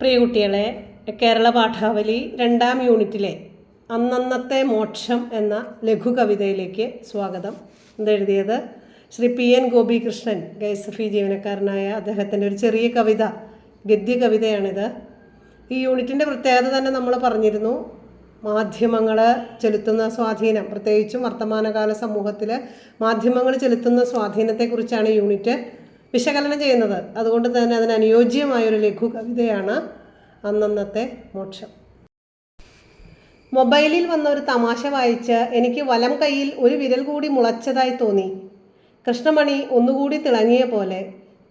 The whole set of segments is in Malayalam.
പ്രിയ കുട്ടികളെ കേരള പാഠാവലി രണ്ടാം യൂണിറ്റിലെ അന്നന്നത്തെ മോക്ഷം എന്ന ലഘു കവിതയിലേക്ക് സ്വാഗതം ഇതെഴുതിയത് ശ്രീ പി എൻ ഗോപികൃഷ്ണൻ ഗൈസഫി ജീവനക്കാരനായ അദ്ദേഹത്തിന്റെ ഒരു ചെറിയ കവിത ഗദ്യ കവിതയാണിത്. ഈ യൂണിറ്റിന്റെ പ്രത്യേകത തന്നെ നമ്മൾ പറഞ്ഞിരുന്നു മാധ്യമങ്ങൾ ചെലുത്തുന്ന സ്വാധീനം പ്രത്യേകിച്ചും വർത്തമാനകാല സമൂഹത്തിൽ മാധ്യമങ്ങൾ ചെലുത്തുന്ന സ്വാധീനത്തെക്കുറിച്ചാണ് യൂണിറ്റ്. വിശകലനം ചെയ്യുന്നത്. അതുകൊണ്ട് തന്നെ അതിന് അനുയോജ്യമായൊരു ലഘു കവിതയാണ് അന്നന്നത്തെ മോക്ഷം. മൊബൈലിൽ വന്ന ഒരു തമാശ വായിച്ച് എനിക്ക് വലം കൈയിൽ ഒരു വിരൽ കൂടി മുളച്ചതായി തോന്നി. കൃഷ്ണമണി ഒന്നുകൂടി തിളങ്ങിയ പോലെ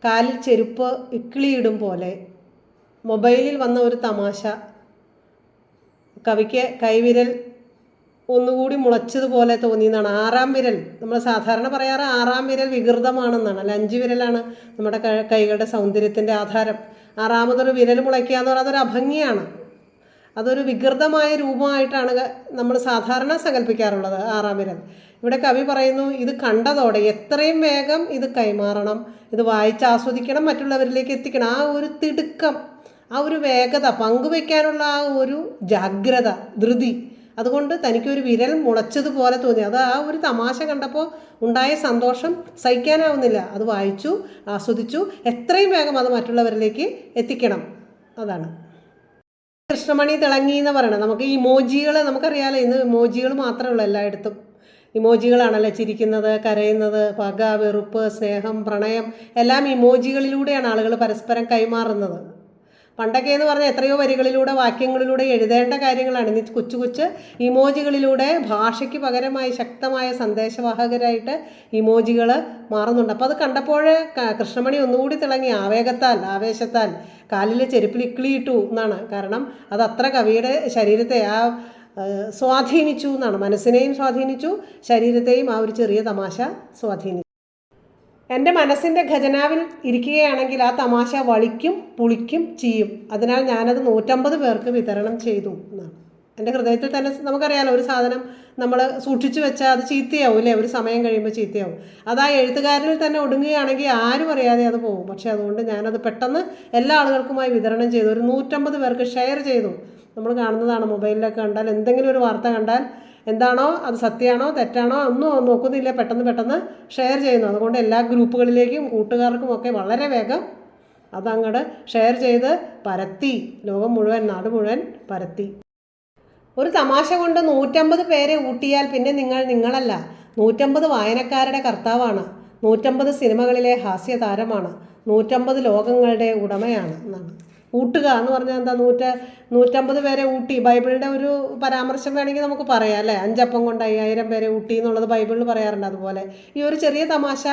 കാലിൽ ചെരുപ്പ് ഇക്കിളിയിടും പോലെ. മൊബൈലിൽ വന്ന ഒരു തമാശ. കവിക്ക് കൈവിരൽ ഒന്നുകൂടി മുളച്ചതുപോലെ തോന്നി എന്നാണ് ആറാം വിരൽ. നമ്മൾ സാധാരണ പറയാറ് ആറാം വിരൽ വികൃതമാണെന്നാണ്. അല്ല അഞ്ച് വിരലാണ് നമ്മുടെ കൈകളുടെ സൗന്ദര്യത്തിന്റെ ആധാരം. ആറാമതൊരു വിരൽ മുളയ്ക്കുക എന്ന് പറയുന്നത് ഒരു അഭംഗിയാണ്. അതൊരു വികൃതമായ രൂപമായിട്ടാണ് നമ്മൾ സാധാരണ സങ്കല്പിക്കാറുള്ളത് ആറാം വിരൽ. ഇവിടെ കവി പറയുന്നു ഇത് കണ്ടതോടെ എത്രയും വേഗം ഇത് കൈമാറണം. ഇത് വായിച്ച് ആസ്വദിക്കണം മറ്റുള്ളവരിലേക്ക് എത്തിക്കണം. ആ ഒരു തിടുക്കം ആ ഒരു വേഗത പങ്കുവെക്കാനുള്ള ആ ഒരു ജാഗ്രത ധൃതി അതുകൊണ്ട് തനിക്കൊരു വിരൽ മുളച്ചതുപോലെ തോന്നി. അത് ആ ഒരു തമാശ കണ്ടപ്പോൾ ഉണ്ടായ സന്തോഷം സഹിക്കാനാവുന്നില്ല. അത് വായിച്ചു ആസ്വദിച്ചു. എത്രയും വേഗം അത് മറ്റുള്ളവരിലേക്ക് എത്തിക്കണം. അതാണ്. കൃഷ്ണമണി തിളങ്ങി എന്ന് പറയണം. നമുക്ക് ഇമോജികൾ നമുക്കറിയാലോ ഇന്ന് ഇമോജികൾ മാത്രമേ ഉള്ളൂ എല്ലായിടത്തും. ഇമോജികളാണല്ലോ ചിരിക്കുന്നത് കരയുന്നത് പക വെറുപ്പ് സ്നേഹം പ്രണയം. എല്ലാം ഇമോജികളിലൂടെയാണ് ആളുകൾ പരസ്പരം കൈമാറുന്നത്. പണ്ടൊക്കെ എന്ന് പറഞ്ഞാൽ എത്രയോ വരികളിലൂടെ വാക്യങ്ങളിലൂടെ എഴുതേണ്ട കാര്യങ്ങളാണ്. ഇനി കൊച്ചു കൊച്ച് ഇമോജികളിലൂടെ ഭാഷയ്ക്ക് പകരമായി ശക്തമായ സന്ദേശവാഹകരായിട്ട് ഇമോജികൾ മാറുന്നുണ്ട്. അപ്പോൾ അത് കണ്ടപ്പോൾ കൃഷ്ണമണി ഒന്നുകൂടി തിളങ്ങി. ആവേഗത്താൽ ആവേശത്താൽ കാലിൽ ചെരുപ്പിൽ ഇക്കിളിയിട്ടു എന്നാണ്. കാരണം അത് അത്ര കവിയുടെ ശരീരത്തെ ആ സ്വാധീനിച്ചു എന്നാണ്. മനസ്സിനെയും സ്വാധീനിച്ചു ശരീരത്തെയും ആ ഒരു ചെറിയ തമാശ സ്വാധീനിച്ചു. എന്റെ മനസ്സിന്റെ ഖജനാവിൽ ഇരിക്കുകയാണെങ്കിൽ ആ തമാശ വളിക്കും പുളിക്കും ചെയ്യും. അതിനാൽ ഞാനത് നൂറ്റമ്പത് പേർക്ക് വിതരണം ചെയ്തു എന്നാണ്. എന്റെ ഹൃദയത്തിൽ തന്നെ നമുക്കറിയാലോ ഒരു സാധനം നമ്മൾ സൂക്ഷിച്ചു വെച്ചാൽ അത് ചീത്തയാവും അല്ലേ? ഒരു സമയം കഴിയുമ്പോൾ ചീത്തയാവും. അത് ആ എഴുത്തുകാരനിൽ തന്നെ ഒടുങ്ങുകയാണെങ്കിൽ ആരും അറിയാതെ അത് പോകും. പക്ഷേ അതുകൊണ്ട് ഞാനത് പെട്ടെന്ന് എല്ലാ ആളുകൾക്കുമായി വിതരണം ചെയ്തു. ഒരു നൂറ്റമ്പത് പേർക്ക് ഷെയർ ചെയ്തു. നമ്മൾ കാണുന്നതാണ് മൊബൈലിലൊക്കെ കണ്ടാൽ എന്തെങ്കിലും ഒരു വാർത്ത കണ്ടാൽ എന്താണോ അത് സത്യമാണോ തെറ്റാണോ ഒന്നും നോക്കുന്നില്ല. പെട്ടെന്ന് പെട്ടെന്ന് ഷെയർ ചെയ്യുന്നു. അതുകൊണ്ട് എല്ലാ ഗ്രൂപ്പുകളിലേക്കും കൂട്ടുകാർക്കും ഒക്കെ വളരെ വേഗം അതങ്ങോട്ട് ഷെയർ ചെയ്ത് പരത്തി. ലോകം മുഴുവൻ നാട് മുഴുവൻ പരത്തി. ഒരു തമാശ കൊണ്ട് നൂറ്റമ്പത് പേരെ ഊട്ടിയാൽ പിന്നെ നിങ്ങൾ നിങ്ങളല്ല. നൂറ്റമ്പത് വായനക്കാരുടെ കർത്താവാണ്. നൂറ്റമ്പത് സിനിമകളിലെ ഹാസ്യതാരമാണ്. നൂറ്റമ്പത് ലോകങ്ങളുടെ ഉടമയാണ് എന്നാണ്. ഊട്ടുക എന്ന് പറഞ്ഞാൽ എന്താ നൂറ്റ നൂറ്റമ്പത് പേരെ ഊട്ടി. ബൈബിളിന്റെ ഒരു പരാമർശം വേണമെങ്കിൽ നമുക്ക് പറയാം അല്ലേ? അഞ്ചപ്പം കൊണ്ട് അയ്യായിരം പേരെ ഊട്ടി എന്നുള്ളത് ബൈബിളിൽ പറയാറുണ്ട് അതുപോലെ. ഈ ഒരു ചെറിയ തമാശ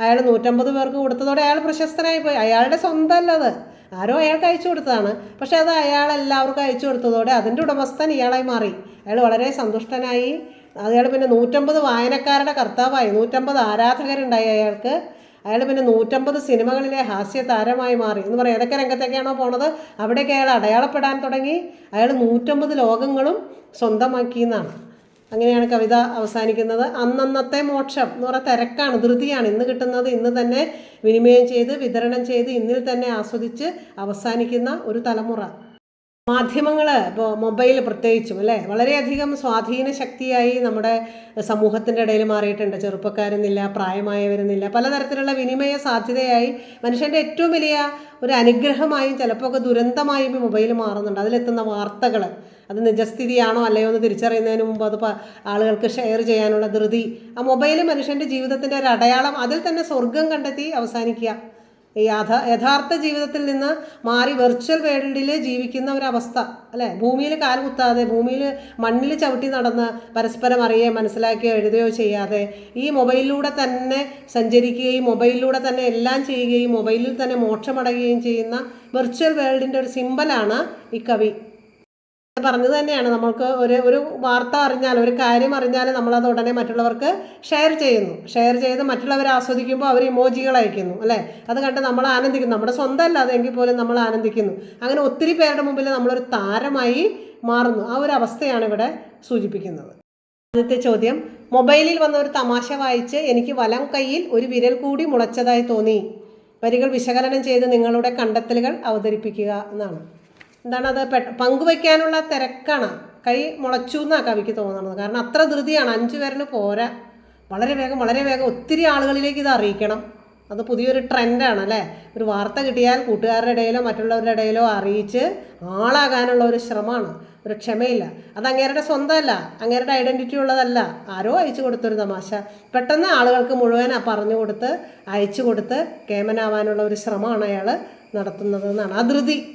അയാൾ നൂറ്റമ്പത് പേർക്ക് കൊടുത്തതോടെ അയാൾ പ്രശസ്തനായി പോയി. അയാളുടെ സ്വന്തമല്ല അത്. ആരോ അയാൾക്ക് അയച്ചു കൊടുത്തതാണ്. പക്ഷേ അത് അയാൾ എല്ലാവർക്കും അയച്ചു കൊടുത്തതോടെ അതിന്റെ ഉടമസ്ഥൻ ഇയാളായി മാറി. അയാൾ വളരെ സന്തുഷ്ടനായി. അയാൾ പിന്നെ നൂറ്റമ്പത് വായനക്കാരുടെ കർത്താവായി. നൂറ്റമ്പത് ആരാധകരുണ്ടായി അയാൾക്ക്. അയാൾ പിന്നെ നൂറ്റമ്പത് സിനിമകളിലെ ഹാസ്യ താരമായി മാറി. എന്ന് പറയാം ഏതൊക്കെ രംഗത്തേക്കാണോ പോണത്? അവിടെയൊക്കെ അയാൾ അടയാളപ്പെടാൻ തുടങ്ങി. അയാൾ നൂറ്റമ്പത് ലോകങ്ങളും സ്വന്തമാക്കി എന്നാണ്. അങ്ങനെയാണ് കവിത അവസാനിക്കുന്നത്. അന്നന്നത്തെ മോക്ഷം എന്ന് പറയുന്ന തിരക്കാണ് ധൃതിയാണ്. ഇന്ന് കിട്ടുന്നത് ഇന്ന് തന്നെ വിനിമയം ചെയ്ത് വിതരണം ചെയ്ത് ഇന്നിൽ തന്നെ ആസ്വദിച്ച് അവസാനിക്കുന്ന ഒരു തലമുറ. മാധ്യമങ്ങൾ ഇപ്പോൾ മൊബൈൽ പ്രത്യേകിച്ചും അല്ലേ? വളരെയധികം സ്വാധീന ശക്തിയായി നമ്മുടെ സമൂഹത്തിന്റെ ഇടയിൽ മാറിയിട്ടുണ്ട്. ചെറുപ്പക്കാരെന്നില്ല പ്രായമായവരെന്നില്ല. പലതരത്തിലുള്ള വിനിമയ സാധ്യതയായി മനുഷ്യന്റെ ഏറ്റവും വലിയ ഒരു അനുഗ്രഹമായും ചിലപ്പോൾ ഒക്കെ ദുരന്തമായും മൊബൈൽ മാറുന്നുണ്ട്. അതിലെത്തുന്ന വാർത്തകൾ അത് നിജസ്ഥിതിയാണോ അല്ലയോ എന്ന് തിരിച്ചറിയുന്നതിന് മുമ്പ് അത് ആളുകൾക്ക് ഷെയർ ചെയ്യാനുള്ള ധൃതി ആ മൊബൈൽ മനുഷ്യന്റെ ജീവിതത്തിന്റെ ഒരു അടയാളം അതിൽ തന്നെ സ്വർഗം കണ്ടെത്തി അവസാനിക്കുക. യഥാ യഥാർത്ഥ ജീവിതത്തിൽ നിന്ന് മാറി വെർച്വൽ വേൾഡിൽ ജീവിക്കുന്ന ഒരവസ്ഥ അല്ലേ? ഭൂമിയിൽ കാലുകുത്താതെ ഭൂമിയിൽ മണ്ണിൽ ചവിട്ടി നടന്ന് പരസ്പരം അറിയുകയോ മനസ്സിലാക്കുകയോ എഴുതുകയോ ചെയ്യാതെ ഈ മൊബൈലിലൂടെ തന്നെ സഞ്ചരിക്കുകയും മൊബൈലിലൂടെ തന്നെ എല്ലാം ചെയ്യുകയും മൊബൈലിൽ തന്നെ മോക്ഷമടയുകയും ചെയ്യുന്ന വെർച്വൽ വേൾഡിന്റെ ഒരു സിമ്പലാണ് ഈ കവി. പറഞ്ഞത് തന്നെയാണ്. നമ്മൾക്ക് ഒരു ഒരു വാർത്ത അറിഞ്ഞാൽ ഒരു കാര്യം അറിഞ്ഞാൽ നമ്മളത് ഉടനെ മറ്റുള്ളവർക്ക് ഷെയർ ചെയ്യുന്നു. ഷെയർ ചെയ്ത് മറ്റുള്ളവർ ആസ്വദിക്കുമ്പോൾ അവർ ഇമോജികൾ അയക്കുന്നു അല്ലേ? അത് കണ്ട് നമ്മൾ ആനന്ദിക്കുന്നു. നമ്മുടെ സ്വന്തം അല്ലാതെങ്കിൽ പോലും നമ്മൾ ആനന്ദിക്കുന്നു. അങ്ങനെ ഒത്തിരി പേരുടെ മുമ്പിൽ നമ്മളൊരു താരമായി മാറുന്നു. ആ ഒരു അവസ്ഥയാണ് ഇവിടെ സൂചിപ്പിക്കുന്നത്. ആദ്യത്തെ ചോദ്യം മൊബൈലിൽ വന്ന ഒരു തമാശ വായിച്ച് എനിക്ക് വലം കയ്യിൽ ഒരു വിരൽ കൂടി മുളച്ചതായി തോന്നി. വരികൾ വിശകലനം ചെയ്ത് നിങ്ങളുടെ കണ്ടെത്തലുകൾ അവതരിപ്പിക്കുക എന്നാണ്. എന്താണ് അത് പങ്കുവയ്ക്കാനുള്ള തിരക്കാണ്. കൈ മുളച്ചു എന്നാണ് കവിക്ക് തോന്നുന്നത്. കാരണം അത്ര ധൃതിയാണ്. അഞ്ച് പേരിന് പോരാ. വളരെ വേഗം വളരെ വേഗം ഒത്തിരി ആളുകളിലേക്ക് ഇത് അറിയിക്കണം. അത് പുതിയൊരു ട്രെൻഡാണ് അല്ലേ? ഒരു വാർത്ത കിട്ടിയാൽ കൂട്ടുകാരുടെ ഇടയിലോ മറ്റുള്ളവരുടെ ഇടയിലോ അറിയിച്ച് ആളാകാനുള്ള ഒരു ശ്രമമാണ്. ഒരു ക്ഷമയില്ല. അത് അങ്ങേരുടെ സ്വന്തമല്ല. അങ്ങേരുടെ ഐഡന്റിറ്റി ഉള്ളതല്ല. ആരോ അയച്ചു കൊടുത്തൊരു തമാശ. പെട്ടെന്ന് ആളുകൾക്ക് മുഴുവൻ പറഞ്ഞു കൊടുത്ത് അയച്ചു കൊടുത്ത് കേമനാവാനുള്ള ഒരു ശ്രമമാണ് അയാൾ നടത്തുന്നത് എന്നാണ്. ആ ധൃതി.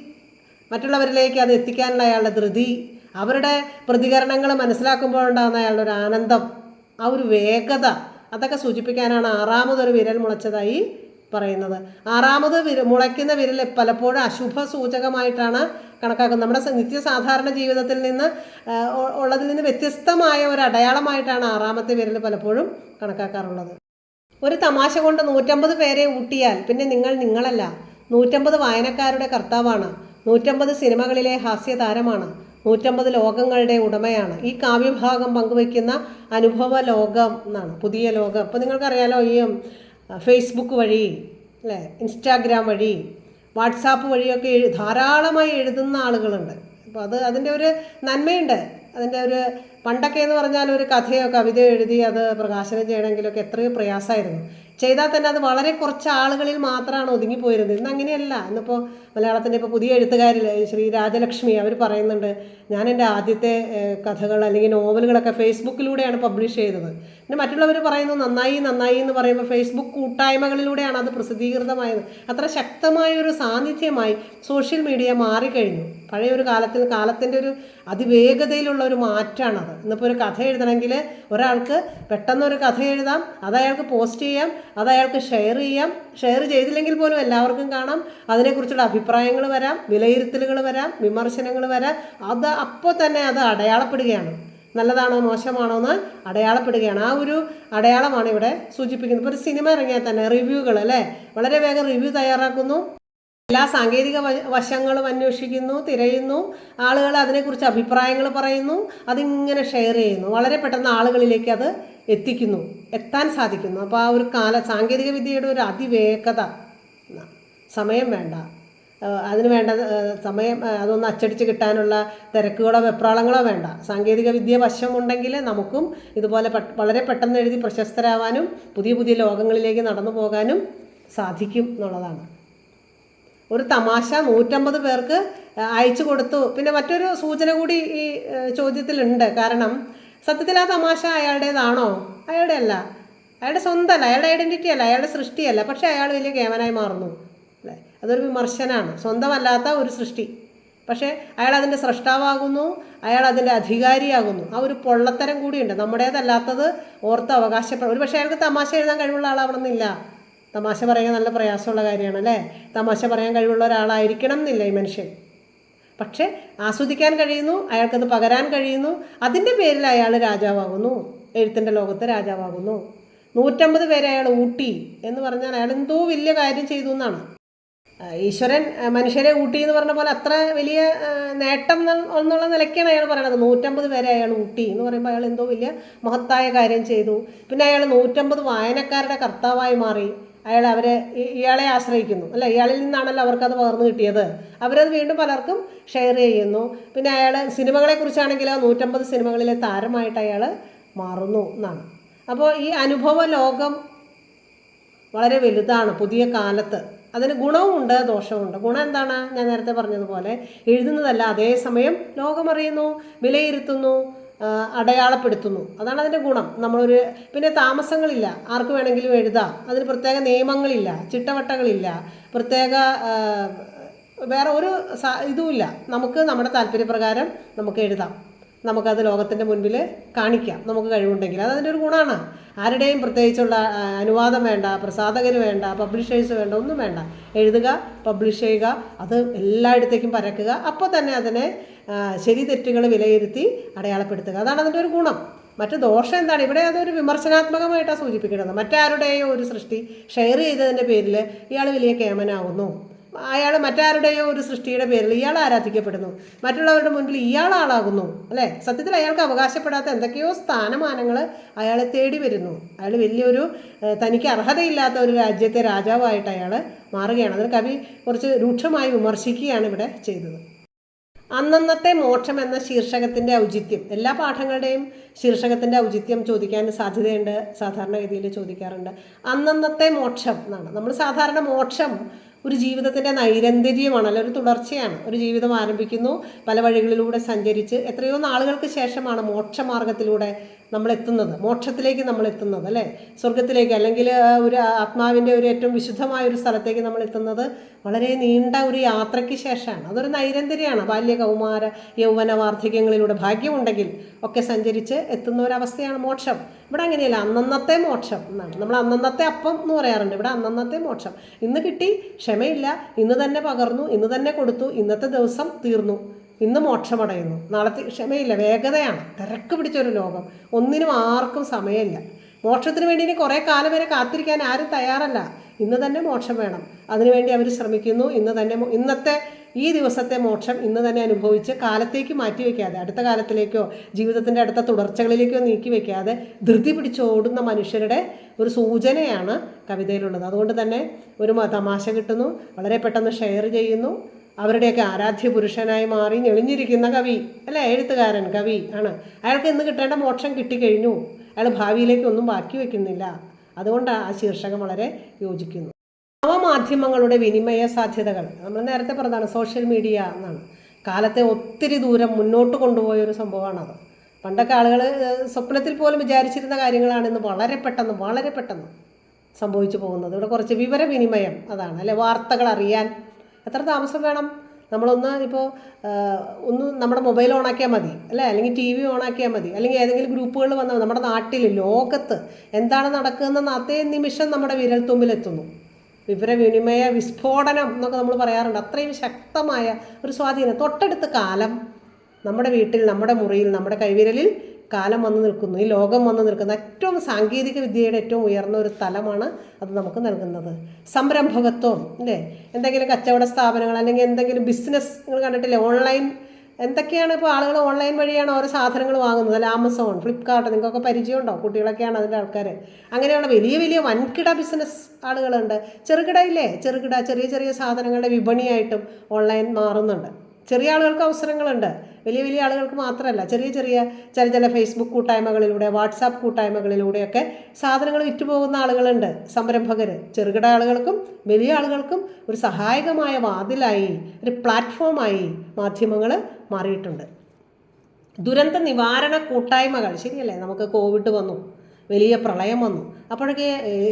മറ്റുള്ളവരിലേക്ക് അത് എത്തിക്കാനുള്ള അയാളുടെ ധൃതി അവരുടെ പ്രതികരണങ്ങൾ മനസ്സിലാക്കുമ്പോഴുണ്ടാകുന്ന അയാളുടെ ഒരു ആനന്ദം ആ ഒരു വേഗത അതൊക്കെ സൂചിപ്പിക്കാനാണ് ആറാമതൊരു വിരൽ മുളച്ചതായി പറയുന്നത്. ആറാമത് വിര മുളയ്ക്കുന്ന വിരൽ പലപ്പോഴും അശുഭ സൂചകമായിട്ടാണ് കണക്കാക്കുന്നത്. നമ്മുടെ നിത്യസാധാരണ ജീവിതത്തിൽ നിന്ന് ഉള്ളതിൽ നിന്ന് വ്യത്യസ്തമായ ഒരു അടയാളമായിട്ടാണ് ആറാമത്തെ വിരൽ പലപ്പോഴും കണക്കാക്കാറുള്ളത്. ഒരു തമാശ കൊണ്ട് നൂറ്റമ്പത് പേരെ ഊട്ടിയാൽ പിന്നെ നിങ്ങൾ നിങ്ങളല്ല. നൂറ്റമ്പത് വായനക്കാരുടെ കർത്താവാണ്. നൂറ്റമ്പത് സിനിമകളിലെ ഹാസ്യ താരമാണ് നൂറ്റമ്പത് ലോകങ്ങളുടെ ഉടമയാണ്. ഈ കാവ്യഭാഗം പങ്കുവയ്ക്കുന്ന അനുഭവ ലോകം എന്നാണ്. പുതിയ ലോകം. അപ്പോൾ നിങ്ങൾക്കറിയാലോ ഈ ഫേസ്ബുക്ക് വഴി അല്ലേ? ഇൻസ്റ്റാഗ്രാം വഴി വാട്സാപ്പ് വഴിയൊക്കെ എഴു ധാരാളമായി എഴുതുന്ന ആളുകളുണ്ട്. അപ്പോൾ അത് അതിന്റെ ഒരു നന്മയുണ്ട്. അതിന്റെ ഒരു പണ്ടൊക്കെ എന്ന് പറഞ്ഞാൽ ഒരു കഥയോ കവിതയോ എഴുതി അത് പ്രകാശനം ചെയ്യണമെങ്കിലൊക്കെ എത്രയോ പ്രയാസമായിരുന്നു. ചെയ്താൽ തന്നെ അത് വളരെ കുറച്ച് ആളുകളിൽ മാത്രമാണ് ഒതുങ്ങിപ്പോയിരുന്നത്. ഇന്ന് അങ്ങനെയല്ല. ഇന്നിപ്പോൾ മലയാളത്തിന്റെ ഇപ്പോൾ പുതിയ എഴുത്തുകാരിൽ ശ്രീ രാജലക്ഷ്മി അവർ പറയുന്നുണ്ട് ഞാൻ എന്റെ ആദ്യത്തെ കഥകൾ അല്ലെങ്കിൽ നോവലുകളൊക്കെ ഫേസ്ബുക്കിലൂടെയാണ് പബ്ലിഷ് ചെയ്തത്. പിന്നെ മറ്റുള്ളവർ പറയുന്നു നന്നായി നന്നായി എന്ന് പറയുമ്പോൾ ഫേസ്ബുക്ക് കൂട്ടായ്മകളിലൂടെയാണ് അത് പ്രസിദ്ധീകൃതമായത്. അത്ര ശക്തമായ ഒരു സാന്നിധ്യമായി സോഷ്യൽ മീഡിയ മാറിക്കഴിഞ്ഞു. പഴയ ഒരു കാലത്തിൽ കാലത്തിന്റെ ഒരു അതിവേഗതയിലുള്ള ഒരു മാറ്റമാണത് ഇന്നിപ്പോൾ ഒരു കഥ എഴുതണമെങ്കിൽ ഒരാൾക്ക് പെട്ടെന്ന് ഒരു കഥ എഴുതാം അത് അയാൾക്ക് പോസ്റ്റ് ചെയ്യാം അത് അയാൾക്ക് ഷെയർ ചെയ്യാം. ഷെയർ ചെയ്തില്ലെങ്കിൽ പോലും എല്ലാവർക്കും കാണാം. അതിനെക്കുറിച്ചുള്ള അഭിപ്രായങ്ങൾ വരാം വിലയിരുത്തലുകൾ വരാം വിമർശനങ്ങൾ വരാം. അത് അപ്പോൾ തന്നെ അത് അടയാളപ്പെടുകയാണ്. നല്ലതാണോ മോശമാണോ എന്ന് അടയാളപ്പെടുകയാണ്. ആ ഒരു അടയാളമാണ് ഇവിടെ സൂചിപ്പിക്കുന്നത്. ഇപ്പോൾ ഒരു സിനിമ ഇറങ്ങിയാൽ തന്നെ റിവ്യൂകൾ അല്ലേ? വളരെ വേഗം റിവ്യൂ തയ്യാറാക്കുന്നു. എല്ലാ സാങ്കേതിക വശങ്ങളും അന്വേഷിക്കുന്നു തിരയുന്നു. ആളുകൾ അതിനെക്കുറിച്ച് അഭിപ്രായങ്ങൾ പറയുന്നു. അതിങ്ങനെ ഷെയർ ചെയ്യുന്നു. വളരെ പെട്ടെന്ന് ആളുകളിലേക്ക് അത് എത്തിക്കുന്നു. എത്താൻ സാധിക്കുന്നു. അപ്പോൾ ആ ഒരു കാല സാങ്കേതിക വിദ്യയുടെ ഒരു അതിവേഗത. സമയം വേണ്ട. അതിന് വേണ്ട സമയം അതൊന്ന് അച്ചടിച്ച് കിട്ടാനുള്ള തിരക്കുകളോ വെപ്രാളങ്ങളോ വേണ്ട. സാങ്കേതിക വിദ്യ വശമുണ്ടെങ്കിൽ നമുക്കും ഇതുപോലെ വളരെ പെട്ടെന്ന് എഴുതി പ്രശസ്തരാവാനും പുതിയ പുതിയ ലോകങ്ങളിലേക്ക് നടന്നു പോകാനും സാധിക്കും എന്നുള്ളതാണ്. ഒരു തമാശ നൂറ്റമ്പത് പേർക്ക് അയച്ചു കൊടുത്തു. പിന്നെ മറ്റൊരു സൂചന കൂടി ഈ ചോദ്യത്തിലുണ്ട്. കാരണം സത്യത്തിൽ ആ തമാശ അയാളുടേതാണോ? അയാളുടെ അല്ല. അയാളുടെ സ്വന്തമല്ല അയാളുടെ ഐഡന്റിറ്റി അല്ല. അയാളുടെ സൃഷ്ടിയല്ല പക്ഷേ അയാൾ വലിയ കേമനായി മാറുന്നു. അതൊരു വിമർശനമാണ് സ്വന്തമല്ലാത്ത ഒരു സൃഷ്ടി. പക്ഷേ അയാൾ അതിന്റെ സൃഷ്ടാവാകുന്നു അയാൾ അതിന്റെ അധികാരിയാകുന്നു. ആ ഒരു പൊള്ളത്തരം കൂടിയുണ്ട്. നമ്മുടേതല്ലാത്തത് ഓർത്ത് അവകാശപ്പെടും ഒരു പക്ഷേ അയാൾക്ക് തമാശ എഴുതാൻ കഴിവുള്ള ആളാവണമെന്നില്ല. തമാശ പറയാൻ നല്ല പ്രയാസമുള്ള കാര്യമാണ് അല്ലേ? തമാശ പറയാൻ കഴിവുള്ള ഒരാളായിരിക്കണം എന്നില്ല ഈ മനുഷ്യൻ. പക്ഷേ ആസ്വദിക്കാൻ കഴിയുന്നു അയാൾക്കത് പകരാൻ കഴിയുന്നു. അതിന്റെ പേരിൽ അയാൾ രാജാവാകുന്നു. എഴുത്തിന്റെ ലോകത്ത് രാജാവാകുന്നു. നൂറ്റമ്പത് പേരെ അയാൾ ഊട്ടി എന്ന് പറഞ്ഞാൽ അയാൾ എന്തോ വലിയ കാര്യം ചെയ്തു എന്നാണ്. ഈശ്വരൻ മനുഷ്യരെ ഊട്ടി എന്ന് പറഞ്ഞ പോലെ അത്ര വലിയ നേട്ടം എന്നുള്ള നിലയ്ക്കാണ് അയാൾ പറയുന്നത്. നൂറ്റമ്പത് പേരെ അയാൾ ഊട്ടി എന്ന് പറയുമ്പോൾ അയാൾ എന്തോ വലിയ മഹത്തായ കാര്യം ചെയ്തു. പിന്നെ അയാൾ നൂറ്റമ്പത് വായനക്കാരുടെ കർത്താവായി മാറി. അയാൾ അവരെ ഇയാളെ ആശ്രയിക്കുന്നു. അല്ല ഇയാളിൽ നിന്നാണല്ലോ അവർക്കത് പകർന്നു കിട്ടിയത്. അവരത് വീണ്ടും പലർക്കും ഷെയർ ചെയ്യുന്നു. പിന്നെ അയാൾ സിനിമകളെക്കുറിച്ചാണെങ്കിൽ ആ നൂറ്റമ്പത് സിനിമകളിലെ താരമായിട്ട് അയാൾ മാറുന്നു എന്നാണ്. അപ്പോൾ ഈ അനുഭവ ലോകം വളരെ വലുതാണ്. പുതിയ കാലത്ത് അതിന് ഗുണവുമുണ്ട് ദോഷവുമുണ്ട്. ഗുണം എന്താണ്? ഞാൻ നേരത്തെ പറഞ്ഞതുപോലെ എഴുതുന്നതല്ല അതേസമയം ലോകമറിയുന്നു വിലയിരുത്തുന്നു അടയാളപ്പെടുത്തുന്നു. അതാണ് അതിന്റെ ഗുണം. നമ്മളൊരു പിന്നെ താമസങ്ങളില്ല. ആർക്ക് വേണമെങ്കിലും എഴുതാം. അതിന് പ്രത്യേക നിയമങ്ങളില്ല ചിട്ടവട്ടങ്ങളില്ല. പ്രത്യേക വേറെ ഒരു ഇതുമില്ല. നമുക്ക് നമ്മുടെ താല്പര്യപ്രകാരം നമുക്ക് എഴുതാം. നമുക്കത് ലോകത്തിന്റെ മുൻപിൽ കാണിക്കാം. നമുക്ക് കഴിവുണ്ടെങ്കിൽ. അത് അതിന്റെ ഒരു ഗുണമാണ്. ആരുടെയും പ്രത്യേകിച്ചുള്ള അനുവാദം വേണ്ട പ്രസാധകർ വേണ്ട പബ്ലിഷേഴ്സ് വേണ്ട ഒന്നും വേണ്ട. എഴുതുക പബ്ലിഷ് ചെയ്യുക അത് എല്ലായിടത്തേക്കും പരക്കുക അപ്പോൾ തന്നെ അതിനെ ശരി തെറ്റുകൾ വിലയിരുത്തി അടയാളപ്പെടുത്തുക. അതാണ് അതിന്റെ ഒരു ഗുണം. മറ്റു ദോഷം എന്താണ്? ഇവിടെ അതൊരു വിമർശനാത്മകമായിട്ടാണ് സൂചിപ്പിക്കുന്നത്. മറ്റാരുടെയോ ഒരു സൃഷ്ടി ഷെയർ ചെയ്തതിന്റെ പേരിൽ ഇയാൾ വലിയ കേമനാകുന്നു അയാൾ മറ്റാരുടെയോ ഒരു സൃഷ്ടിയുടെ പേരിൽ ഇയാൾ ആരാധിക്കപ്പെടുന്നു. മറ്റുള്ളവരുടെ മുൻപിൽ ഇയാൾ ആളാകുന്നു അല്ലേ? സത്യത്തിൽ അയാൾക്ക് അവകാശപ്പെടാത്ത എന്തൊക്കെയോ സ്ഥാനമാനങ്ങൾ അയാളെ തേടി വരുന്നു. അയാൾ വലിയൊരു തനിക്ക് അർഹതയില്ലാത്ത ഒരു രാജ്യത്തെ രാജാവായിട്ട് അയാൾ മാറുകയാണ്. അതിന് കവി കുറച്ച് രൂക്ഷമായി വിമർശിക്കുകയാണ് ഇവിടെ ചെയ്തത്. അന്നന്നത്തെ മോക്ഷം എന്ന ശീർഷകത്തിന്റെ ഔചിത്യം. എല്ലാ പാഠങ്ങളുടെയും ശീർഷകത്തിന്റെ ഔചിത്യം ചോദിക്കാൻ സാധ്യതയുണ്ട് സാധാരണഗതിയിൽ ചോദിക്കാറുണ്ട്. അന്നന്നത്തെ മോക്ഷം എന്നാണ്. നമ്മൾ സാധാരണ മോക്ഷം ഒരു ജീവിതത്തിന്റെ നൈരന്തര്യമാണ് അല്ലെങ്കിൽ ഒരു തുടർച്ചയാണ്. ഒരു ജീവിതം ആരംഭിക്കുന്നു പല വഴികളിലൂടെ സഞ്ചരിച്ച് എത്രയോ നാളുകൾക്ക് ശേഷമാണ് മോക്ഷമാർഗത്തിലൂടെ നമ്മൾ എത്തുന്നത് മോക്ഷത്തിലേക്ക് നമ്മൾ എത്തുന്നത് അല്ലേ? സ്വർഗത്തിലേക്ക് അല്ലെങ്കിൽ ഒരു ആത്മാവിന്റെ ഒരു ഏറ്റവും വിശുദ്ധമായ ഒരു സ്ഥലത്തേക്ക് നമ്മൾ എത്തുന്നത് വളരെ നീണ്ട ഒരു യാത്രയ്ക്ക് ശേഷമാണ്. അതൊരു നൈരന്തര്യമാണ്. ബാല്യ കൗമാര യൗവന വാർദ്ധക്യങ്ങളിലൂടെ ഭാഗ്യമുണ്ടെങ്കിൽ ഒക്കെ സഞ്ചരിച്ച് എത്തുന്ന ഒരവസ്ഥയാണ് മോക്ഷം. ഇവിടെ അങ്ങനെയല്ല അന്നന്നത്തെ മോക്ഷം എന്നാണ്. നമ്മൾ അന്നന്നത്തെ അപ്പം എന്ന് പറയാറുണ്ട്. ഇവിടെ അന്നന്നത്തെ മോക്ഷം. ഇന്ന് കിട്ടി ക്ഷമയില്ല ഇന്ന് തന്നെ പകർന്നു ഇന്ന് തന്നെ കൊടുത്തു ഇന്നത്തെ ദിവസം തീർന്നു ഇന്ന് മോക്ഷമടയുന്നു. നാളത്തെ ക്ഷമയില്ല വേഗതയാണ്. തിരക്ക് പിടിച്ചൊരു ലോകം. ഒന്നിനും ആർക്കും സമയമില്ല. മോക്ഷത്തിന് വേണ്ടി ഇനി കുറേ കാലം വരെ കാത്തിരിക്കാൻ ആരും തയ്യാറല്ല. ഇന്ന് തന്നെ മോക്ഷം വേണം. അതിനുവേണ്ടി അവർ ശ്രമിക്കുന്നു. ഇന്ന് തന്നെ ഇന്നത്തെ ഈ ദിവസത്തെ മോക്ഷം ഇന്ന് തന്നെ അനുഭവിച്ച് കാലത്തേക്ക് മാറ്റി വയ്ക്കാതെ അടുത്ത കാലത്തിലേക്കോ ജീവിതത്തിന്റെ അടുത്ത തുടർച്ചകളിലേക്കോ നീക്കി വയ്ക്കാതെ ധൃതി പിടിച്ചോടുന്ന മനുഷ്യരുടെ ഒരു സൂചനയാണ് കവിതയിലുള്ളത്. അതുകൊണ്ട് തന്നെ ഒരു തമാശ കിട്ടുന്നു. വളരെ പെട്ടെന്ന് ഷെയർ ചെയ്യുന്നു. അവരുടെയൊക്കെ ആരാധ്യ പുരുഷനായി മാറി ഞെളിഞ്ഞിരിക്കുന്ന കവി അല്ലെ? എഴുത്തുകാരൻ കവി ആണ്. അയാൾക്ക് ഇന്ന് കിട്ടേണ്ട മോക്ഷം കിട്ടിക്കഴിഞ്ഞു. അയാൾ ഭാവിയിലേക്ക് ഒന്നും ബാക്കി വെക്കുന്നില്ല. അതുകൊണ്ട് ആ ശീർഷകം വളരെ യോജിക്കുന്നു. നവമാധ്യമങ്ങളുടെ വിനിമയ സാധ്യതകൾ. നമ്മൾ നേരത്തെ പറഞ്ഞതാണ് സോഷ്യൽ മീഡിയ എന്നാണ്. കാലത്തെ ഒത്തിരി ദൂരം മുന്നോട്ട് കൊണ്ടുപോയ ഒരു സംഭവമാണത്. പണ്ടൊക്കെ ആളുകൾ സ്വപ്നത്തിൽ പോലും വിചാരിച്ചിരുന്ന കാര്യങ്ങളാണ് ഇന്ന് വളരെ പെട്ടെന്ന് വളരെ പെട്ടെന്ന് സംഭവിച്ചു പോകുന്നത്. ഇവിടെ കുറച്ച് വിവരവിനിമയം അതാണ്. അല്ലെ വാർത്തകൾ അറിയാൻ എത്ര താമസം വേണം? നമ്മളൊന്ന് ഇപ്പോൾ ഒന്ന് നമ്മുടെ മൊബൈൽ ഓണാക്കിയാൽ മതി അല്ലേ? അല്ലെങ്കിൽ ടി വി ഓണാക്കിയാൽ മതി അല്ലെങ്കിൽ ഏതെങ്കിലും ഗ്രൂപ്പുകൾ വന്നാൽ നമ്മുടെ നാട്ടിൽ ലോകത്ത് എന്താണ് നടക്കുന്നതെന്ന് അതേ നിമിഷം നമ്മുടെ വിരൽത്തുമ്പിലെത്തുന്നു. വിവരവിനിമയ വിസ്ഫോടനം എന്നൊക്കെ നമ്മൾ പറയാറുണ്ട്. അത്രയും ശക്തമായ ഒരു സ്വാധീനം. തൊട്ടടുത്ത കാലം നമ്മുടെ വീട്ടിൽ നമ്മുടെ മുറിയിൽ നമ്മുടെ കൈവിരലിൽ കാലം വന്നു നിൽക്കുന്നു. ഈ ലോകം വന്നു നിൽക്കുന്ന ഏറ്റവും സാങ്കേതിക വിദ്യയുടെ ഏറ്റവും ഉയർന്ന ഒരു തലമാണ് അത് നമുക്ക് നൽകുന്നത്. സംരംഭകത്വം അല്ലേ? എന്തെങ്കിലും കച്ചവട സ്ഥാപനങ്ങൾ അല്ലെങ്കിൽ എന്തെങ്കിലും ബിസിനസ് നിങ്ങൾ കണ്ടിട്ടില്ലേ? ഓൺലൈൻ എന്തൊക്കെയാണ് ഇപ്പോൾ ആളുകൾ ഓൺലൈൻ വഴിയാണ് ഓരോ സാധനങ്ങൾ വാങ്ങുന്നത്? അല്ല ആമസോൺ ഫ്ലിപ്കാർട്ട് നിങ്ങൾക്കൊക്കെ പരിചയമുണ്ടോ? കുട്ടികളൊക്കെയാണ് അതിന്റെ ആൾക്കാർ അങ്ങനെയുള്ള വലിയ വലിയ വൻകിട ബിസിനസ് ആളുകളുണ്ട്. ചെറുകിടയില്ലേ ചെറുകിട ചെറിയ ചെറിയ സാധനങ്ങളുടെ വിപണിയായിട്ടും ഓൺലൈൻ മാറുന്നുണ്ട്. ചെറിയ ആളുകൾക്ക് അവസരങ്ങളുണ്ട്. വലിയ വലിയ ആളുകൾക്ക് മാത്രമല്ല ചെറിയ ചെറിയ ചില ചില ഫേസ്ബുക്ക് കൂട്ടായ്മകളിലൂടെ വാട്സാപ്പ് കൂട്ടായ്മകളിലൂടെയൊക്കെ സാധനങ്ങൾ വിറ്റുപോകുന്ന ആളുകളുണ്ട്. സംരംഭകർ ചെറുകിട ആളുകൾക്കും വലിയ ആളുകൾക്കും ഒരു സഹായകമായ വാതിലായി ഒരു പ്ലാറ്റ്ഫോമായി മാധ്യമങ്ങൾ മാറിയിട്ടുണ്ട്. ദുരന്ത നിവാരണ കൂട്ടായ്മകൾ ശരിയല്ലേ? നമുക്ക് കോവിഡ് വന്നു. വലിയ പ്രളയം വന്നു. അപ്പോഴൊക്കെ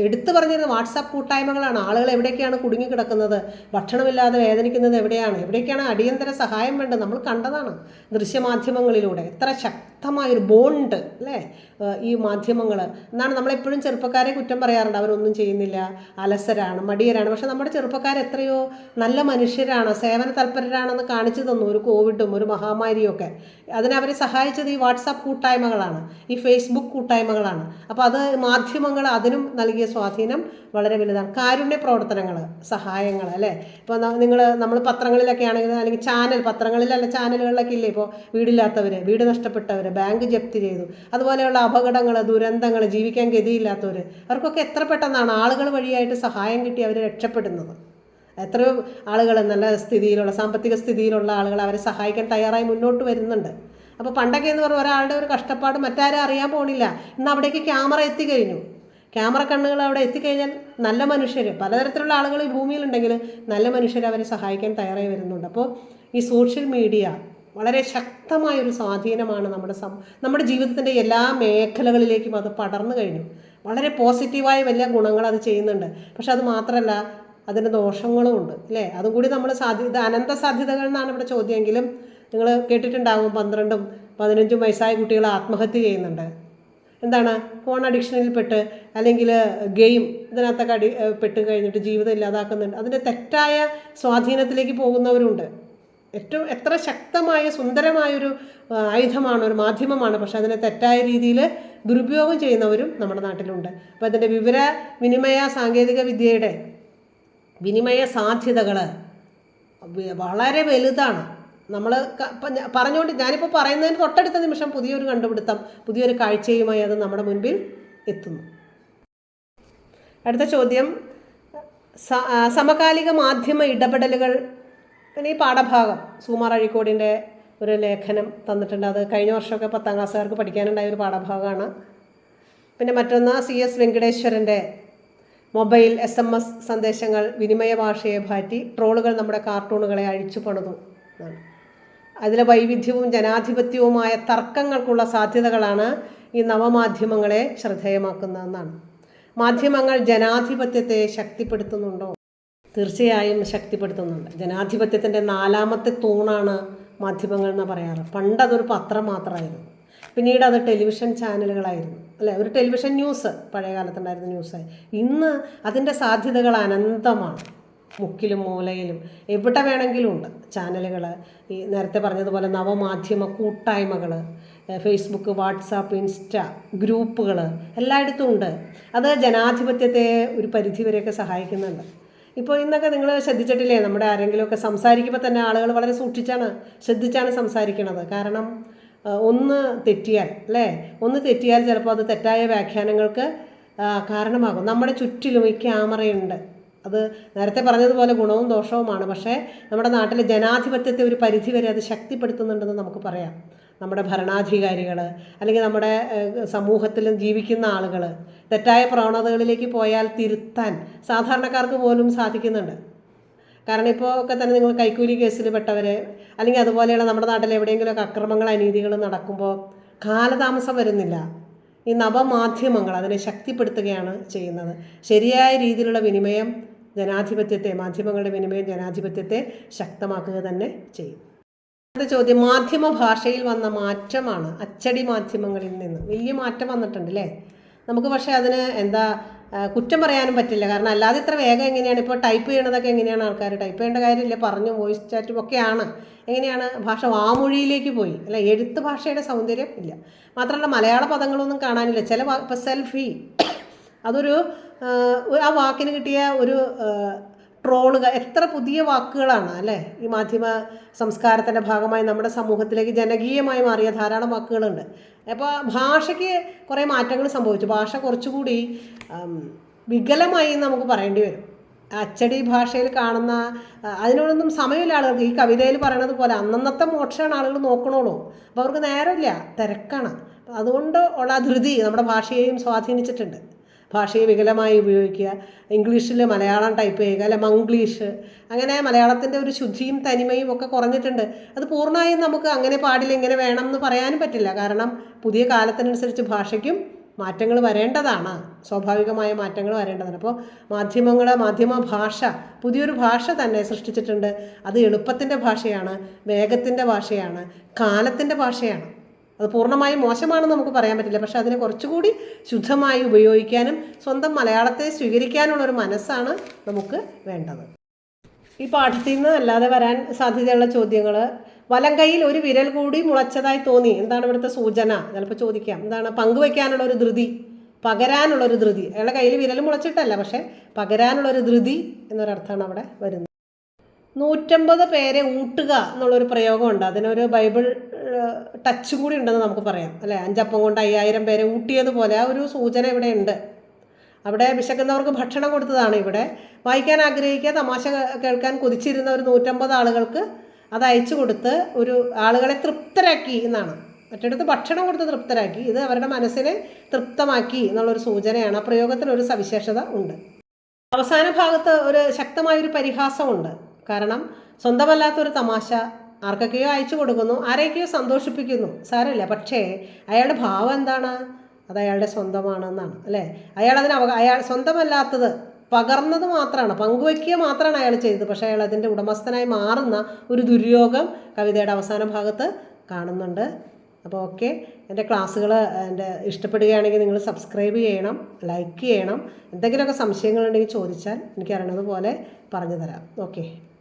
എടുത്തു പറഞ്ഞിരുന്ന വാട്സാപ്പ് കൂട്ടായ്മകളാണ്. ആളുകൾ എവിടെയൊക്കെയാണ് കുടുങ്ങിക്കിടക്കുന്നത്? ഭക്ഷണമില്ലാതെ വേദനിക്കുന്നത് എവിടെയാണ്? എവിടെയൊക്കെയാണ് അടിയന്തര സഹായം വേണ്ടത്? നമ്മൾ കണ്ടതാണ് ദൃശ്യമാധ്യമങ്ങളിലൂടെ. എത്ര ശക്തമായൊരു ബോണ്ട് അല്ലേ ഈ മാധ്യമങ്ങൾ എന്നാണ് നമ്മളെപ്പോഴും ചെറുപ്പക്കാരെ കുറ്റം പറയാറുണ്ട്. അവരൊന്നും ചെയ്യുന്നില്ല. അലസരാണ് മടിയരാണ്. പക്ഷെ നമ്മുടെ ചെറുപ്പക്കാർ എത്രയോ നല്ല മനുഷ്യരാണ് സേവന തൽപരരാണെന്ന് കാണിച്ചു തന്നു ഒരു കോവിഡും ഒരു മഹാമാരിയും ഒക്കെ അതിനവരെ സഹായിച്ചത് ഈ വാട്സാപ്പ് കൂട്ടായ്മകളാണ്. ഈ ഫേസ്ബുക്ക് കൂട്ടായ്മകളാണ്. അപ്പോൾ അത് മാധ്യമങ്ങൾ അതിനും നൽകിയ സ്വാധീനം വളരെ വലുതാണ്. കാരുണ്യ പ്രവർത്തനങ്ങൾ സഹായങ്ങൾ അല്ലേ? ഇപ്പോൾ നിങ്ങൾ നമ്മൾ പത്രങ്ങളിലൊക്കെ ആണെങ്കിൽ അല്ലെങ്കിൽ ചാനൽ പത്രങ്ങളിലല്ല ചാനലുകളിലൊക്കെ ഇല്ലേ ഇപ്പോൾ വീടില്ലാത്തവർ വീട് നഷ്ടപ്പെട്ടവർ ബാങ്ക് ജപ്തി ചെയ്തു. അതുപോലെയുള്ള അപകടങ്ങൾ ദുരന്തങ്ങൾ ജീവിക്കാൻ ഗതിയില്ലാത്തവർ അവർക്കൊക്കെ എത്ര പെട്ടെന്നാണ് ആളുകൾ വഴിയായിട്ട് സഹായം കിട്ടി അവർ രക്ഷപ്പെടുന്നത്? എത്രയോ ആളുകൾ നല്ല സ്ഥിതിയിലുള്ള സാമ്പത്തിക സ്ഥിതിയിലുള്ള ആളുകൾ അവരെ സഹായിക്കാൻ തയ്യാറായി മുന്നോട്ട് വരുന്നുണ്ട്. അപ്പോൾ പണ്ടൊക്കെ എന്ന് പറഞ്ഞാൽ ഒരാളുടെ ഒരു കഷ്ടപ്പാട് മറ്റാരും അറിയാൻ പോണില്ല. ഇന്ന് അവിടേക്ക് ക്യാമറ എത്തിക്കഴിഞ്ഞു ക്യാമറ കണ്ണുകൾ അവിടെ എത്തിക്കഴിഞ്ഞാൽ നല്ല മനുഷ്യർ പലതരത്തിലുള്ള ആളുകൾ ഈ ഭൂമിയിലുണ്ടെങ്കിൽ നല്ല മനുഷ്യർ അവരെ സഹായിക്കാൻ തയ്യാറായി വരുന്നുണ്ട്. അപ്പോൾ ഈ സോഷ്യൽ മീഡിയ വളരെ ശക്തമായൊരു സ്വാധീനമാണ് നമ്മുടെ സം നമ്മുടെ ജീവിതത്തിന്റെ എല്ലാ മേഖലകളിലേക്കും അത് പടർന്നു കഴിഞ്ഞു. വളരെ പോസിറ്റീവായ വലിയ ഗുണങ്ങൾ അത് ചെയ്യുന്നുണ്ട്. പക്ഷെ അത് മാത്രമല്ല അതിന് ദോഷങ്ങളും ഉണ്ട് അല്ലേ? അതും കൂടി നമ്മൾ സാധ്യത അനന്ത സാധ്യതകൾ എന്നാണ് ഇവിടെ ചോദ്യമെങ്കിലും നിങ്ങൾ കേട്ടിട്ടുണ്ടാകും പന്ത്രണ്ടും പതിനഞ്ചും വയസ്സായ കുട്ടികൾ ആത്മഹത്യ ചെയ്യുന്നുണ്ട്. എന്താണ്? ഫോൺ അഡിക്ഷനിൽ പെട്ട് അല്ലെങ്കിൽ ഗെയിം ഇതിനകത്തൊക്കെ അടി പെട്ട് കഴിഞ്ഞിട്ട് ജീവിതം ഇല്ലാതാക്കുന്നുണ്ട്. അതിന്റെ തെറ്റായ സ്വാധീനത്തിലേക്ക് പോകുന്നവരുണ്ട്. ഏറ്റവും എത്ര ശക്തമായ സുന്ദരമായൊരു ആയുധമാണ് ഒരു മാധ്യമമാണ്. പക്ഷെ അതിനെ തെറ്റായ രീതിയിൽ ദുരുപയോഗം ചെയ്യുന്നവരും നമ്മുടെ നാട്ടിലുണ്ട്. അപ്പോൾ അതിന്റെ വിവര വിനിമയ സാങ്കേതിക വിദ്യയുടെ വിനിമയ സാധ്യതകൾ വളരെ വലുതാണ്. നമ്മൾ പറഞ്ഞുകൊണ്ട് ഞാനിപ്പോൾ പറയുന്നതിന് തൊട്ടടുത്ത നിമിഷം പുതിയൊരു കണ്ടുപിടുത്തം പുതിയൊരു കാഴ്ചയുമായി അത് നമ്മുടെ മുൻപിൽ എത്തുന്നു. അടുത്ത ചോദ്യം സമകാലിക മാധ്യമ ഇടപെടലുകൾ പിന്നെ ഈ പാഠഭാഗം സുമാർ അഴീക്കോടിന്റെ ഒരു ലേഖനം തന്നിട്ടുണ്ട്. അത് കഴിഞ്ഞ വർഷമൊക്കെ പത്താം ക്ലാസ്സുകാർക്ക് പഠിക്കാനുണ്ടായ ഒരു പാഠഭാഗമാണ്. പിന്നെ മറ്റൊന്ന് സി എസ് വെങ്കടേശ്വരന്റെ മൊബൈൽ എസ് എം എസ് സന്ദേശങ്ങൾ വിനിമയ ഭാഷയെ മാറ്റി ട്രോളുകൾ നമ്മുടെ കാർട്ടൂണുകളെ അഴിച്ചു പണിതു എന്നാണ്. അതിലെ വൈവിധ്യവും ജനാധിപത്യവുമായ തർക്കങ്ങൾക്കുള്ള സാധ്യതകളാണ് ഈ നവമാധ്യമങ്ങളെ ശ്രദ്ധേയമാക്കുന്നതെന്നാണ്. മാധ്യമങ്ങൾ ജനാധിപത്യത്തെ ശക്തിപ്പെടുത്തുന്നുണ്ടോ? തീർച്ചയായും ശക്തിപ്പെടുത്തുന്നുണ്ട്. ജനാധിപത്യത്തിന്റെ നാലാമത്തെ തൂണാണ് മാധ്യമങ്ങൾ എന്ന് പറയാറ്. പണ്ട് അതൊരു പത്രം മാത്രമായിരുന്നു. പിന്നീട് അത് ടെലിവിഷൻ ചാനലുകളായിരുന്നു. അല്ലേ? ഒരു ടെലിവിഷൻ ന്യൂസ് പഴയ കാലത്തുണ്ടായിരുന്ന ന്യൂസായി. ഇന്ന് അതിന്റെ സാധ്യതകൾ അനന്തമാണ്. മുക്കിലും മൂലയിലും എവിടെ വേണമെങ്കിലും ഉണ്ട്. ചാനലുകൾ ഈ നേരത്തെ പറഞ്ഞതുപോലെ നവമാധ്യമ കൂട്ടായ്മകൾ ഫേസ്ബുക്ക് വാട്സാപ്പ് ഇൻസ്റ്റ ഗ്രൂപ്പുകൾ എല്ലായിടത്തും ഉണ്ട്. അത് ജനാധിപത്യത്തെ ഒരു പരിധിവരെയൊക്കെ സഹായിക്കുന്നുണ്ട്. ഇപ്പോൾ ഇന്നൊക്കെ നിങ്ങൾ ശ്രദ്ധിച്ചിട്ടില്ലേ? നമ്മുടെ ആരെങ്കിലുമൊക്കെ സംസാരിക്കുമ്പോൾ തന്നെ ആളുകൾ വളരെ സൂക്ഷിച്ചാണ് ശ്രദ്ധിച്ചാണ് സംസാരിക്കണത്. കാരണം ഒന്ന് തെറ്റിയാൽ അല്ലേ? ഒന്ന് തെറ്റിയാൽ ചിലപ്പോൾ അത് തെറ്റായ വ്യാഖ്യാനങ്ങൾക്ക് കാരണമാകും. നമ്മുടെ ചുറ്റിലും ഈ ക്യാമറയുണ്ട്. അത് നേരത്തെ പറഞ്ഞതുപോലെ ഗുണവും ദോഷവുമാണ്. പക്ഷേ നമ്മുടെ നാട്ടിലെ ജനാധിപത്യത്തെ ഒരു പരിധിവരെ അത് ശക്തിപ്പെടുത്തുന്നുണ്ടെന്ന് നമുക്ക് പറയാം. നമ്മുടെ ഭരണാധികാരികൾ അല്ലെങ്കിൽ നമ്മുടെ സമൂഹത്തിൽ ജീവിക്കുന്ന ആളുകൾ തെറ്റായ പ്രവണതകളിലേക്ക് പോയാൽ തിരുത്താൻ സാധാരണക്കാർക്ക് പോലും സാധിക്കുന്നുണ്ട്. കാരണം ഇപ്പോൾ ഒക്കെ തന്നെ നിങ്ങൾ കൈക്കൂലി കേസിൽ പെട്ടവർ അല്ലെങ്കിൽ അതുപോലെയുള്ള നമ്മുടെ നാട്ടിൽ എവിടെയെങ്കിലുമൊക്കെ അക്രമങ്ങൾ അനീതികൾ നടക്കുമ്പോൾ കാലതാമസം വരുന്നില്ല. ഈ നവമാധ്യമങ്ങൾ അതിനെ ശക്തിപ്പെടുത്തുകയാണ് ചെയ്യുന്നത്. ശരിയായ രീതിയിലുള്ള വിനിമയം ജനാധിപത്യത്തെ മാധ്യമങ്ങളുടെ വിനിമയം ജനാധിപത്യത്തെ ശക്തമാക്കുക തന്നെ ചെയ്യും. അടുത്ത ചോദ്യം മാധ്യമ ഭാഷയിൽ വന്ന മാറ്റമാണ് അച്ചടി മാധ്യമങ്ങളിൽ നിന്ന്. വലിയ മാറ്റം വന്നിട്ടുണ്ട് അല്ലേ നമുക്ക് പക്ഷേ അതിന് എന്താ കുറ്റം പറയാനും പറ്റില്ല. കാരണം അല്ലാതെ ഇത്ര വേഗം എങ്ങനെയാണ്? ഇപ്പോൾ ടൈപ്പ് ചെയ്യണതൊക്കെ എങ്ങനെയാണ് ആൾക്കാർ ടൈപ്പ് ചെയ്യേണ്ട കാര്യമില്ല. പറഞ്ഞു വോയിസ് ചാറ്റും ഒക്കെയാണ്. എങ്ങനെയാണ്? ഭാഷ വാമൊഴിയിലേക്ക് പോയി. അല്ല? എഴുത്ത് ഭാഷയുടെ സൗന്ദര്യം ഇല്ല. മാത്രമല്ല മലയാള പദങ്ങളൊന്നും കാണാനില്ല. ചില ഇപ്പോൾ സെൽഫി. അതൊരു ആ, വാക്കിന് കിട്ടിയ ഒരു ട്രോളുക. എത്ര പുതിയ വാക്കുകളാണ് അല്ലേ? ഈ മാധ്യമ സംസ്കാരത്തിന്റെ ഭാഗമായി നമ്മുടെ സമൂഹത്തിലേക്ക് ജനകീയമായി മാറിയ ധാരാളം വാക്കുകളുണ്ട്. അപ്പോൾ ഭാഷയ്ക്ക് കുറേ മാറ്റങ്ങൾ സംഭവിച്ചു. ഭാഷ കുറച്ചുകൂടി വികലമായി നമുക്ക് പറയേണ്ടി വരും. അച്ചടി ഭാഷയിൽ കാണുന്ന അതിനോടൊന്നും സമയമില്ല ആളുകൾക്ക്. ഈ കവിതയിൽ പറയണത് പോലെ അന്നന്നത്തെ മോക്ഷമാണ് ആളുകൾ നോക്കണോളൂ. അപ്പോൾ അവർക്ക് നേരമില്ല. തിരക്കാണ്. അതുകൊണ്ട് ഉള്ള ധൃതി നമ്മുടെ ഭാഷയെയും സ്വാധീനിച്ചിട്ടുണ്ട്. ഭാഷയെ വികലമായി ഉപയോഗിക്കുക. ഇംഗ്ലീഷിൽ മലയാളം ടൈപ്പ് ചെയ്യുക അല്ലെ മംഗ്ലീഷ്. അങ്ങനെ മലയാളത്തിന്റെ ഒരു ശുദ്ധിയും തനിമയും ഒക്കെ കുറഞ്ഞിട്ടുണ്ട്. അത് പൂർണമായും നമുക്ക് അങ്ങനെ പാടില്ല ഇങ്ങനെ വേണം എന്ന് പറയാനും പറ്റില്ല. കാരണം പുതിയ കാലത്തിനനുസരിച്ച് ഭാഷയ്ക്കും മാറ്റങ്ങൾ വരേണ്ടതാണ്. സ്വാഭാവികമായ മാറ്റങ്ങൾ വരേണ്ടതാണ്. അപ്പോൾ മാധ്യമങ്ങൾ മാധ്യമ ഭാഷ പുതിയൊരു ഭാഷ തന്നെ സൃഷ്ടിച്ചിട്ടുണ്ട്. അത് എളുപ്പത്തിന്റെ ഭാഷയാണ് വേഗത്തിന്റെ ഭാഷയാണ് കാലത്തിന്റെ ഭാഷയാണ്. അത് പൂർണമായും മോശമാണെന്ന് നമുക്ക് പറയാൻ പറ്റില്ല. പക്ഷെ അതിനെ കുറച്ചുകൂടി ശുദ്ധമായി ഉപയോഗിക്കാനും സ്വന്തം മലയാളത്തെ സ്വീകരിക്കാനുള്ള ഒരു മനസ്സാണ് നമുക്ക് വേണ്ടത്. ഈ പാഠത്തിൽ നിന്ന് അല്ലാതെ വരാൻ സാധ്യതയുള്ള ചോദ്യങ്ങൾ വലം കൈയിൽ ഒരു വിരൽ കൂടി മുളച്ചതായി തോന്നി. എന്താണ് ഇവിടുത്തെ സൂചന? ചിലപ്പോൾ ചോദിക്കാം. എന്താണ് പങ്കുവയ്ക്കാനുള്ള ഒരു ധൃതി? പകരാനുള്ള ഒരു ധൃതി? അയാളുടെ കയ്യിൽ വിരൽ മുളച്ചിട്ടല്ല പക്ഷേ പകരാനുള്ള ഒരു ധൃതി എന്നൊരർത്ഥമാണ് അവിടെ വരുന്നത്. നൂറ്റമ്പത് പേരെ ഊട്ടുക എന്നുള്ളൊരു പ്രയോഗമുണ്ട്. അതിനൊരു ബൈബിൾ ടച്ച് കൂടി ഉണ്ടെന്ന് നമുക്ക് പറയാം അല്ലേ? അഞ്ചപ്പം കൊണ്ട് അയ്യായിരം പേരെ ഊട്ടിയതുപോലെ ആ ഒരു സൂചന ഇവിടെ ഉണ്ട്. അവിടെ വിശക്കുന്നവർക്ക് ഭക്ഷണം കൊടുത്തതാണ് ഇവിടെ. വായിക്കാൻ ആഗ്രഹിക്കുക തമാശ കേൾക്കാൻ കൊതിച്ചിരുന്ന ഒരു നൂറ്റമ്പത് ആളുകൾക്ക് അത് അയച്ചു കൊടുത്ത് ഒരു ആളുകളെ തൃപ്തരാക്കി എന്നാണ്. മറ്റെടുത്ത് ഭക്ഷണം കൊടുത്ത് തൃപ്തരാക്കി. ഇത് അവരുടെ മനസ്സിനെ തൃപ്തമാക്കി എന്നുള്ളൊരു സൂചനയാണ്. ആ പ്രയോഗത്തിനൊരു സവിശേഷത ഉണ്ട്. അവസാന ഭാഗത്ത് ഒരു ശക്തമായൊരു പരിഹാസമുണ്ട്. കാരണം സ്വന്തമല്ലാത്തൊരു തമാശ ആർക്കൊക്കെയോ അയച്ചു കൊടുക്കുന്നു ആരെയൊക്കെയോ സന്തോഷിപ്പിക്കുന്നു. സാരമില്ല. പക്ഷേ അയാളുടെ ഭാവം എന്താണ്? അത് അയാളുടെ സ്വന്തമാണെന്നാണ് അല്ലേ? അയാൾ അതിന് അവ അയാൾ സ്വന്തമല്ലാത്തത് പകർന്നത് മാത്രമാണ് പങ്കുവയ്ക്കുക മാത്രമാണ് അയാൾ ചെയ്തത്. പക്ഷേ അയാൾ അതിന്റെ ഉടമസ്ഥനായി മാറുന്ന ഒരു ദുര്യോഗം കവിതയുടെ അവസാന ഭാഗത്ത് കാണുന്നുണ്ട്. അപ്പോൾ ഓക്കെ എന്റെ ക്ലാസ്സുകൾ എന്റെ ഇഷ്ടപ്പെടുകയാണെങ്കിൽ നിങ്ങൾ സബ്സ്ക്രൈബ് ചെയ്യണം ലൈക്ക് ചെയ്യണം. എന്തെങ്കിലുമൊക്കെ സംശയങ്ങളുണ്ടെങ്കിൽ ചോദിച്ചാൽ എനിക്ക് അറിയണതുപോലെ പറഞ്ഞു തരാം. ഓക്കെ.